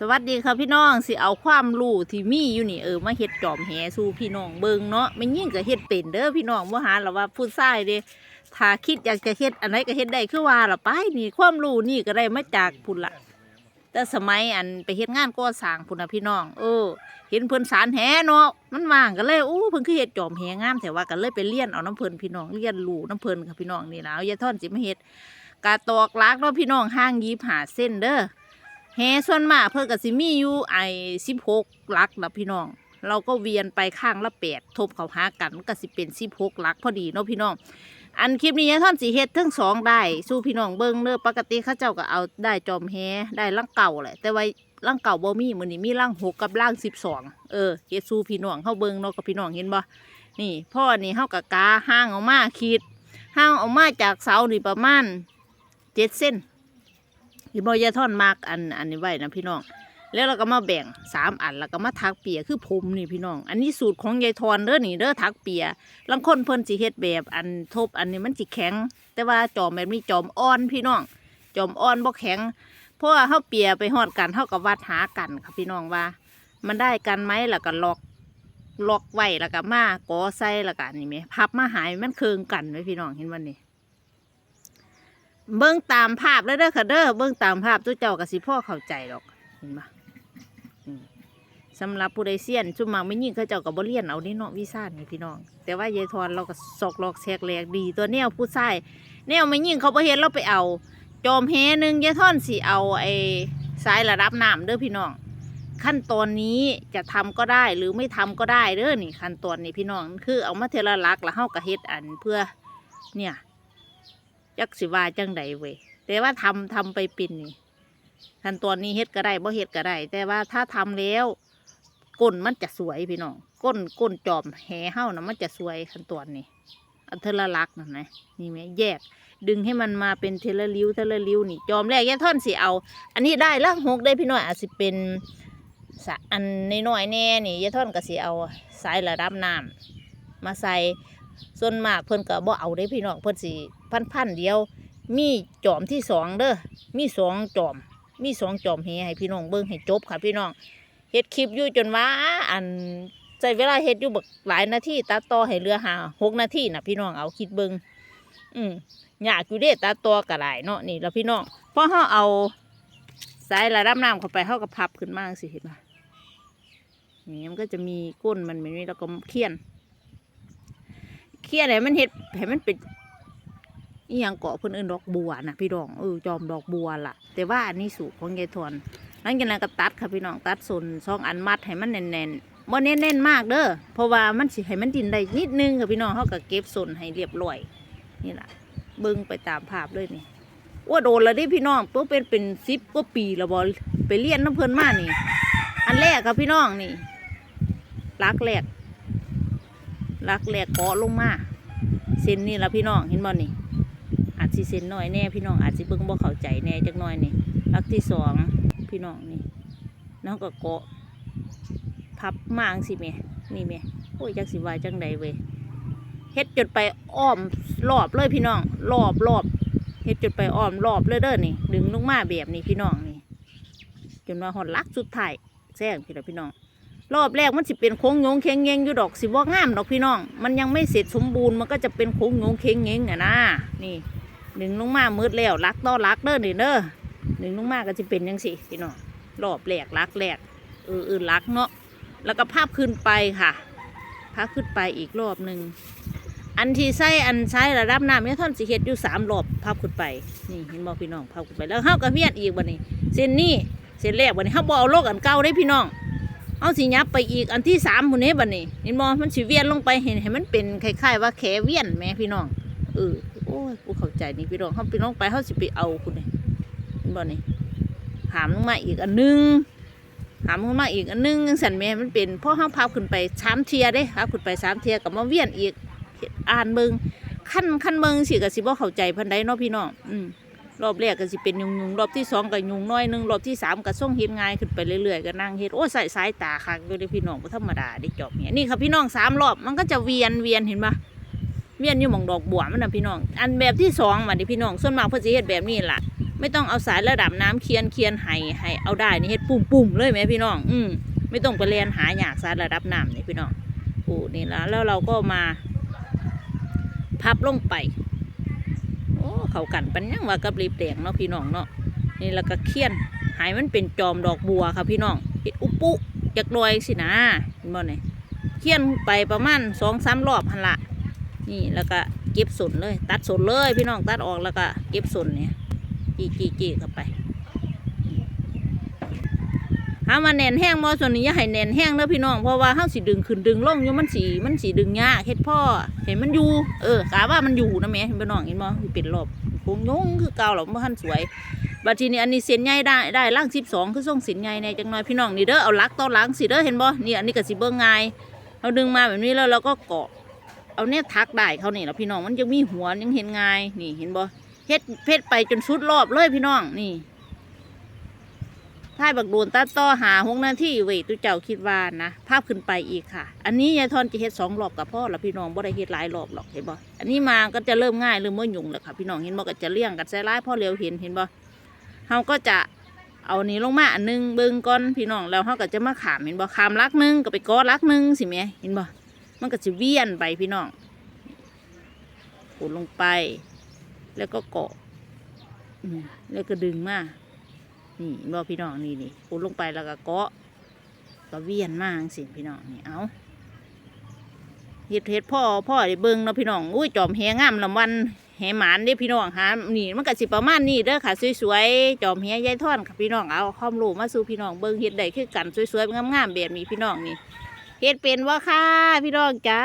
สวัสดีค่ะพี่น้องสิเอาความรู้ที่มีอยู่นี่เออมาเฮ็ดจอมแหสู่พี่น้องเบิงเนาะไม่ยิ่งก็เฮ็ดเป็นเด้อพี่น้องบ่หาหรอว่าผู้ชายเด้ถ้าคิดอยากจะเฮ็ดอันไหนก็เฮ็ดได้คือว่าล่ะไปนี่ความรู้นี่ก็ได้มาจากพุ่นละแต่สมัยอันไปเฮ็ดงานก่อสร้างพุ่นน่ะพี่น้องเออ เห็นเพิ่นสารแหเนาะมันว่างก็เลยอู้เพิ่นคือเฮ็ดจอมแหงามแต่ว่าก็เลยไปเรียนเอาน้ำเพิ่นพี่น้องเรียนรู้น้ำเพิ่นค่ะพี่น้องนี่ล่ะอายาท่อนสิมาเฮ็ดกาตอกลักเนาะพี่น้องห่างยีบหาเส้นเด้อ แฮส่วนมากเพิ่นก็สิมีอยู่ไอ้สิบหกลักละพี่น้อง เราก็เวียนไปข้างละแปดทบเขาหากันก็สิเป็นสิบหกลักพอดีเนาะพี่น้องอันคลิปนี้ยายท่อนสีเฮ็ดทั้งสองได้สู้พี่น้องเบิ่งเด้อปกติเขาเจ้าก็เอาได้จอมแฮได้ร่างเก่าแหละแต่ว่าร่างเก่าบ่มีมื้อนี้มีร่างหกกับร่างสิบสองเออเฮ็ดสู้พี่น้องเฮาเบิ่งเนาะกับพี่น้องเห็นบ่นี่ พ่อนี่เฮาก็กาห้างออกมาขีดห้างออกมาจากเสานี่ประมาณเจ็ดเส้น ที่บอยาท่อนมากอันอันนี้ไว้นะพี่น้อง แล้วเราก็มาแบ่งสามอันแล้วก็มาทักเปียคือผมนี่พี่น้อง อันนี้สูตรของยายทอนเด้อนี่เด้อทักเปียลังคนเพิ่นสิเฮ็ดแบบอันทบอันนี้มันสิแข็ง แต่ว่าจอมแบบนี้จอมอ่อนพี่น้อง จอมอ่อนบ่แข็ง เพราะว่าเฮาเปียไปฮอดกันเฮาก็วัดหากันค่ะพี่น้องว่า มันได้กันไหมแล้วก็ล็อกล็อกไว้แล้วก็มาก่อใส่แล้วก็อันนี่แหมพับมาหายมันเคืองกันไว้พี่น้องเห็นวันนี้ เบิ้งตามภาพเลยเด้อค่ะเด้อเบิ้งตามภาพตัวเจ้ากับสิพ่อเข้าใจหรอกเห็นปะอืมสำหรับผู้ใดเซียนชุมมาไม่ยิ่งเขาเจ้ากับบ่เรียนเอานี่เนาะวิซ่านี่พี่น้อง แต่ว่ายายทอนเราก็ซอกลอกแซกแหลกดีตัวแนวผู้ชายแนวไม่ยิ่งเขาบ่เห็นเราไปเอา จอมแฮนึงยายทอนสิเอาไอ้สายระดับน้ำเด้อพี่น้อง ขั้นตอนนี้จะทำก็ได้หรือไม่ทำก็ได้เด้อนี่ขั้นตอนนี้พี่น้อง คือเอามาเทละลักแล้วเฮาก็เฮ็ดอันเพื่อเนี่ย จักสิว่าจังใดเว้ยแต่ว่าทำทำไปปิ่นนี่ขั้นตอนนี้เฮ็ดก็ได้บ่เฮ็ดก็ได้แต่ว่าถ้าทำแล้วก้นมันจะสวยพี่น้องก้นก้นจอมแห่เฮ้านะมันจะสวยขั้นตอนนี้อันเทละลักนั่นะนี่ไหมแยก ดึงให้มันมาเป็นเทละริ้วเทละริ้วนี่จอมแรกแย่ท่อนสิเอา อันนี้ได้ล่างหกได้พี่น้อยอาจสิเป็นสะอันน้อยแน่นี่ยาท่อนก็สิเอาสายระดับน้ำมาใส่ ส่วนมากเพิ่นก็บ่เอาได้พี่น้องเพิ่นสิพันพันๆเดียว มีจอมที่สองเด้อมีสองจอม มีสองจอมเฮให้พี่น้องเบิ่งให้จบค่ะพี่น้องเฮ็ดคลิปอยู่จนว่าอันใช้เวลาเฮ็ดอยู่บักหลายนาทีตัดต่อให้เหลือหาหกนาทีนะพี่น้องเอาคิดเบิ่งอืมอยากอยู่เด้ตัดต่อก็หลายเนาะนี่แล้วพี่น้องพอเฮาเอาสายระดับน้ำเข้าไปเฮาก็พับขึ้นมาจังสิเห็นปะนี่มันก็จะมีก้นมันแบบนี้แล้วก็เคี่ยน เครียดให้มันเห็ดให้มันเป็นอีหยังเกาะเพิ่นเอินดอกบัวนะพี่น้องเออจอมดอกบัวล่ะ แต่ว่าอันนี้สูตรของยายทวนหลังจากนั้นก็ตัดค่ะพี่น้องตัดส่วนสองอันมัดให้มันแน่นๆบ่แน่นๆมากเด้อเพราะว่ามันสิให้มันดินได้นิดนึงค่ะพี่น้องเขาก็เก็บส่วนให้เรียบร้อยนี่แหละเบิ่งไปตามภาพเลยนี่ว่าโดนแล้วดิพี่น้องเพิ่เป็นเป็นสิบกว่าปีล้วบ่ไปเรียนน้ำเพิ่นมากนี่ อันแรกค่ะพี่น้องนี่รักแรก ลักแหลกเกาะลงมาเส้นนี่ละพี่น้องเห็นบ่นี่อาจสิเส้นน้อยแน่พี่น้องอาจสิเบิ่งบ่เข้าใจแน่จักหน่อยนี่ลักที่สองพี่น้องนี่แล้วก็เกาะพับมางสิแม่นี่แม่โอ้ยจักสิว่าจังใดเว้ยเฮ็ดจนไปอ้อมรอบเลยพี่น้องรอบรอบเฮ็ดจนไปอ้อมรอบเลยเด้อนี่ ดึงลงมาแบบนี้พี่น้องนี่จนว่าหอดลักสุดท้ายแซงพี่ละพี่น้อง รอบแรกมันสิเป็นโค้งโยงเค้งเงงอยู่ดอกสิบ่งามดอกพี่น้อง มันยังไม่เสร็จสมบูรณ์มันก็จะเป็นโค้งโยงเค้งเงงอะนะนี่ดึงลงมามืดแล้วลักต่อลักเด้อนี่เด้อดึงลงมาก็จะเป็นยังสิพี่น้องรอบแรกลักแรกเออเออลักเนาะแล้วก็ภาพขึ้นไปค่ะภาพขึ้นไปอีกรอบหนึ่งอันที่ใส่อันใช้ระดับน้ำเนี่ยท่อนสิเฮ็ดอยู่สามรอบภาพขึ้นไปนี่เห็นบ่พี่น้องภาพขึ้นไปแล้วเฮาก็เวียนอีกบัดนี้เส้นนี้เส้นแรกบัดนี้เฮาบ่เอาโลกอันเก่าได้พี่น้อง เอาสิยับไปอีกอันที่สามคนนี้บัดนี้เห็นมอมันสิเวียนลงไปเห็นให้มันเป็นคล้ายๆว่าแขเวียนแม่พี่น้องเออโอ้ยกูเข้าใจนี่พี่น้องเขาไปน้องไปเขาสิไปเอาคุณนี่เห็นบ่นี่หามลงมาอีกอันหนึงหามลงมาอีกอันหนึงจังสันแหม่มันเป็นเพราะเขาพับขึ้นไปสามเทียเด้พับขึ้นไปสามเทียกับมาเวียนอีกอ่านเบิงขั้นขั้นเบิงสิกับสิบ่เข้าใจพันใดเนาะพี่น้องอืม รอบแรกก็สิเป็นยุงยุงรอบที่สองก็ยุงน้อยหนึงรอบที่สามก็ส่งเฮ็ดง่ายขึ้นไปเรื่อยๆก็นั่งเฮ็ดโอ้ใส่สายตาคักอยู่เด้พี่น้องบ่ธรรมดาได้จอบเนี่ยนี่ครับพี่น้องสามรอบมันก็จะเวียนเวียนเห็นปะเวียนอยู่หม่องดอกบัวมันนะพี่น้อง อันแบบที่สองมาดิพี่น้องส่วนมากเพิ่นสิเฮ็ดแบบนี้ล่ะ ไม่ต้องเอาสายระดับน้ำเคียนเคียนไห้ไห้เอาได้นี่เฮ็ดปุ่มปุ่มๆเลยไหมพี่น้อง อืมไม่ต้องไปเรียนหาอยากสายระดับน้ำนี่พี่น้องโอ้นี่ละแล้วเราก็มาพับลงไป เขากันปันยังว่ากับรีบแดงเนาะพี่น้องเนาะนี่แล้วก็เคียนหายมันเป็นจอมดอกบัวค่ะพี่น้องเฮ็ดอุปุจากรอยสินะเห็นบ่เนี่ยเคียนไปประมาณสองสามรอบหันละนี่แล้วก็เก็บสนเลย ตัดสนเลยพี่น้องตัดออกแล้วก็เก็บสนเนี่ยจีจีจีเข้าไปหามาแน่นแห้งมอส่วนนี้อย่าให้แน่นแห้งเด้อพี่น้องเพราะว่าเฮาสิดึงขึ้นดึงลงอยู่มันสีมันสีดึงยากเฮ็ดพ่อเห็นมันอยู่เออกะว่ามันอยู่นะแม่เห็นพี่น้องเห็นบ่มันเป็นรอบ คงยงคือเก่าหรอกบ่ทันสวยบัดทีนี้อันนี้เส้นใหญ่ได้ได้ล่าง12คือส่งเส้นใหญ่ในจังน้อยพี่น้องนี่เด้อเอาลักต่อลังสิเด้อเห็นบ่นี่อันนี้ก็สิเบิ่งง่ายเราดึงมาแบบนี้แล้วเราก็เกาะ เอาเนี่ยทักได้เขานี่แล้วพี่น้องมันยังมีหัวยังเห็นง่ายนี่เห็นบ่เฮ็ดเพชรไปจนสุดรอบเลยพี่น้องนี่ ท้ายบักโดนตัดต่อหาหกนาที่เว้ยตุเจ้าคิดว่านะภาพขึ้นไปอีกค่ะ อันนี้ยายทอนจะเฮ็ดสองรอบกับพ่อแล้วพี่น้องบ่ได้เฮ็ดหลายรอบหรอกเห็นบ่อันนี้มาก็จะเริ่มง่ายเริ่มม่ยุ่งแล้วค่ะ พี่น้องเห็นบ่ก็จะเลี้ยงกันใส่ร้ายพ่อเร็วเห็นเห็นบ่เฮาก็จะเอานี้ลงมาอันหนึงเบิ่งก่อนพี่น้องแล้วเฮาก็จะมาขามเห็นบ่ขามลักหนึงก็ไปกอลักหนึงสิแม่เห็นบ่มันก็สิเวียนไปพี่น้องกดลงไป แล้วก็เกาะแล้วก็ดึงมา นี่บอพี่น้องนี่นี่ปูลงไปแล้วก็เกาะก็เวียนมากสิพี่น้องนี่เอาเฮ็ดเฮ็ดพ่อพ่อได้เบิ่งเนาะพี่น้องอุ้ยจอมแหงามลำวันแหหมานเด้พี่น้องหานี่มันก็สิประมาณนี้เด้อค่ะสวยๆจอมแหยายท่อนค่ะพี่น้องเอาความรู้มาสู่พี่น้องเบิ่งเฮ็ดได้คือกันสวยๆงามๆแบบนี้พี่น้องนี่เฮ็ดเป็นว่าค่ะพี่น้องจ้า